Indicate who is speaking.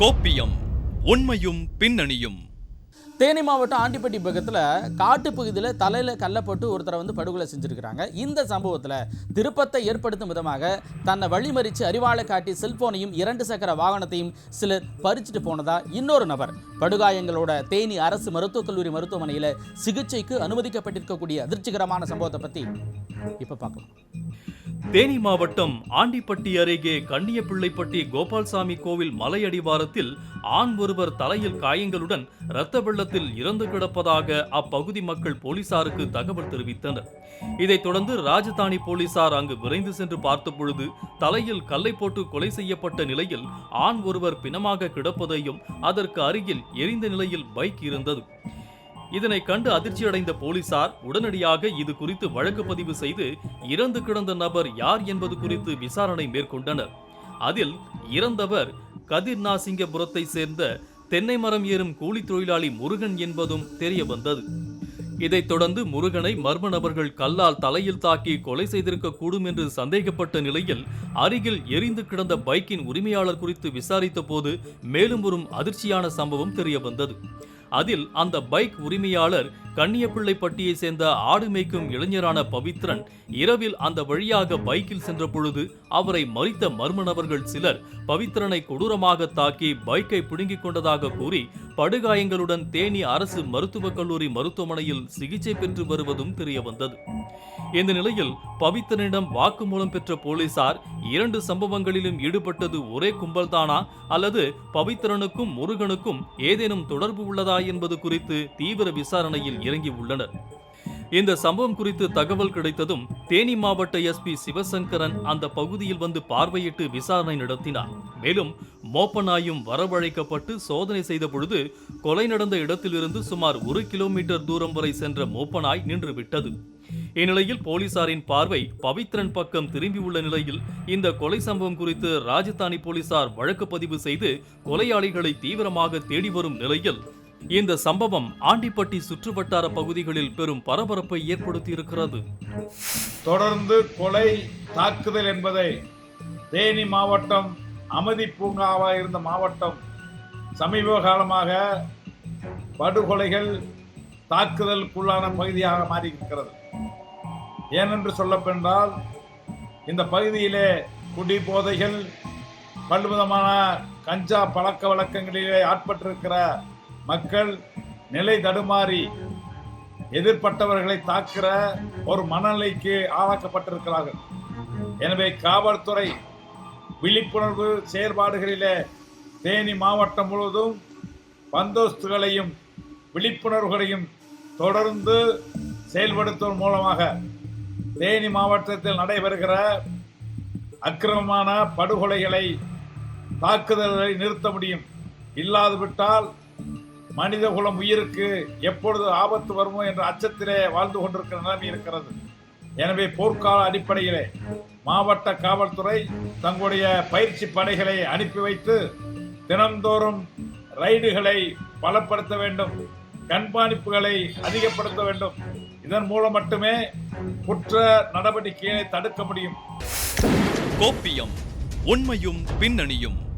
Speaker 1: கோப்பியம் உண்மையும் பின்னணியும்.
Speaker 2: தேனி மாவட்டம் ஆண்டிப்பட்டி பக்கத்தில் காட்டுப்பகுதியில் தலையில் கல்லை ஒருத்தரை வந்து படுகொலை செஞ்சுருக்கிறாங்க. இந்த சம்பவத்தில் திருப்பத்தை ஏற்படுத்தும் விதமாக தன்னை வழிமறித்து அறிவாளை காட்டி செல்போனையும் இரண்டு சக்கர வாகனத்தையும் சிலர் பறிச்சுட்டு போனதா இன்னொரு நபர். படுகாயங்களோட தேனி அரசு மருத்துவக் கல்லூரி மருத்துவமனையில் சிகிச்சைக்கு அனுமதிக்கப்பட்டிருக்கக்கூடிய அதிர்ச்சிகரமான சம்பவத்தை பற்றி இப்போ பார்க்கலாம்
Speaker 1: தேனி மாவட்டம் ஆண்டிப்பட்டி அருகே கண்ணியப்பிள்ளைப்பட்டி கோபால்சாமி கோவில் மலையடிவாரத்தில் ஆண் ஒருவர் தலையில் காயங்களுடன் இரத்த வெள்ளத்தில் இறந்து கிடப்பதாக அப்பகுதி மக்கள் போலீசாருக்கு தகவல் தெரிவித்தனர். இதைத் தொடர்ந்து ராஜதானி போலீசார் அங்கு விரைந்து சென்று பார்த்தபொழுது தலையில் கல்லை போட்டு கொலை செய்யப்பட்ட நிலையில் ஆண் ஒருவர் பிணமாக கிடப்பதையும் அதற்கு அருகில் எரிந்த நிலையில் பைக் இருந்தது. இதனை கண்டு அதிர்ச்சியடைந்த போலீசார் உடனடியாக இது குறித்து வழக்கு பதிவு செய்து இறந்து கிடந்த நபர் யார் என்பது குறித்து விசாரணை மேற்கொண்டனர். அதில் இறந்தவர் கதிர்நாசிங்கபுரத்தை சேர்ந்த தென்னை மரம் ஏறும் கூலி தொழிலாளி முருகன் என்பதும் தெரிய வந்தது. இதைத் தொடர்ந்து முருகனை மர்ம நபர்கள் கல்லால் தலையில் தாக்கி கொலை செய்திருக்கக்கூடும் என்று சந்தேகப்பட்ட நிலையில் அருகில் எரிந்து கிடந்த பைக்கின் உரிமையாளர் குறித்து விசாரித்த போது மேலும் ஒரு அதிர்ச்சியான சம்பவம் தெரிய வந்தது. அதில் அந்த பைக் உரிமையாளர் கண்ணியப்பிள்ளைப்பட்டியை சேர்ந்த ஆடு மேய்க்கும் இளைஞரான பவித்ரன் இரவில் அந்த வழியாக பைக்கில் சென்ற பொழுது அவரை மறித்த மர்ம நபர்கள் சிலர் பவித்ரனை கொடூரமாக தாக்கி பைக்கை பிடுங்கிக் கொண்டதாக கூறி படுகாயங்களுடன் தேனி அரசு மருத்துவக் கல்லூரி மருத்துவமனையில் சிகிச்சை பெற்று வருவதும் தெரிய வந்தது இந்த நிலையில் பவித்ரனிடம் வாக்குமூலம் பெற்ற போலீசார் இரண்டு சம்பவங்களிலும் ஈடுபட்டது ஒரே கும்பல்தானா அல்லது பவித்ரனுக்கும் முருகனுக்கும் ஏதேனும் தொடர்பு உள்ளதா என்பது குறித்து தீவிர விசாரணையில் இறங்கி உள்ளனர். இந்த சம்பவம் குறித்து தகவல் கிடைத்ததும் தேனி மாவட்ட எஸ்பி சிவசங்கரன் அந்த பகுதியில் வந்து பார்வையிட்டு விசாரணை நடத்தினார். மேலும் மோப்பநாயும் வரவழைக்கப்பட்டு சோதனை செய்த பொழுது கொலை நடந்த இடத்திலிருந்து சுமார் ஒரு கிலோமீட்டர் தூரம் வரை சென்ற மோப்பநாய் நின்றுவிட்டது இந்நிலையில் போலீசாரின் பார்வை பவித்ரன் பக்கம் திரும்பியுள்ள நிலையில் இந்த கொலை சம்பவம் குறித்து ராஜதானி போலீசார் வழக்கு பதிவு செய்து கொலையாளிகளை தீவிரமாக தேடி வரும் நிலையில் இந்த சம்பவம் ஆண்டிப்பட்டி சுற்றுவட்டார பகுதிகளில் பெரும் பரபரப்பை ஏற்படுத்தியிருக்கிறது.
Speaker 3: தொடர்ந்து கொலை தாக்குதல் என்பதை தேனி மாவட்டம் அமைதி பூங்காவாக இருந்த மாவட்டம் சமீப காலமாக படுகொலைகள் தாக்குதலுக்குள்ளான பகுதியாக மாறியிருக்கிறது. ஏனென்று சொல்லப்பென்றால் இந்த பகுதியிலே குடி போதைகள் பல்விதமான கஞ்சா பழக்க வழக்கங்களிலே ஆட்பட்டிருக்கிற மக்கள் நிலை தடுமாறி எதிர்ப்பட்டவர்களை தாக்குற ஒரு மனநிலைக்கு ஆளாக்கப்பட்டிருக்கிறார்கள். எனவே காவல்துறை விழிப்புணர்வு செயற்பாடுகளிலே தேனி மாவட்டம் முழுவதும் பந்தோஸ்துகளையும் விழிப்புணர்வுகளையும் தொடர்ந்து செயல்படுத்துவதன் மூலமாக தேனி மாவட்டத்தில் நடைபெறுகிற அக்கிரமமான படுகொலைகளை தாக்குதல்களை நிறுத்த முடியும். இல்லாது விட்டால் மனித குலம் உயிருக்கு எப்பொழுது ஆபத்து வருமோ என்ற அச்சத்திலே வாழ்ந்து கொண்டிருக்கிற நிலைமை இருக்கிறது. எனவே போர்க்கால அடிப்படையிலே மாவட்ட காவல்துறை தங்களுடைய பயிற்சி படைகளை அனுப்பி வைத்து தினந்தோறும் ரைடுகளை பலப்படுத்த வேண்டும் கண்காணிப்புகளை அதிகப்படுத்த வேண்டும். இதன் மூலம் மட்டுமே குற்ற நடவடிக்கையை தடுக்க முடியும்.
Speaker 1: கோப்பியம் உண்மையும் பின்னணியும்.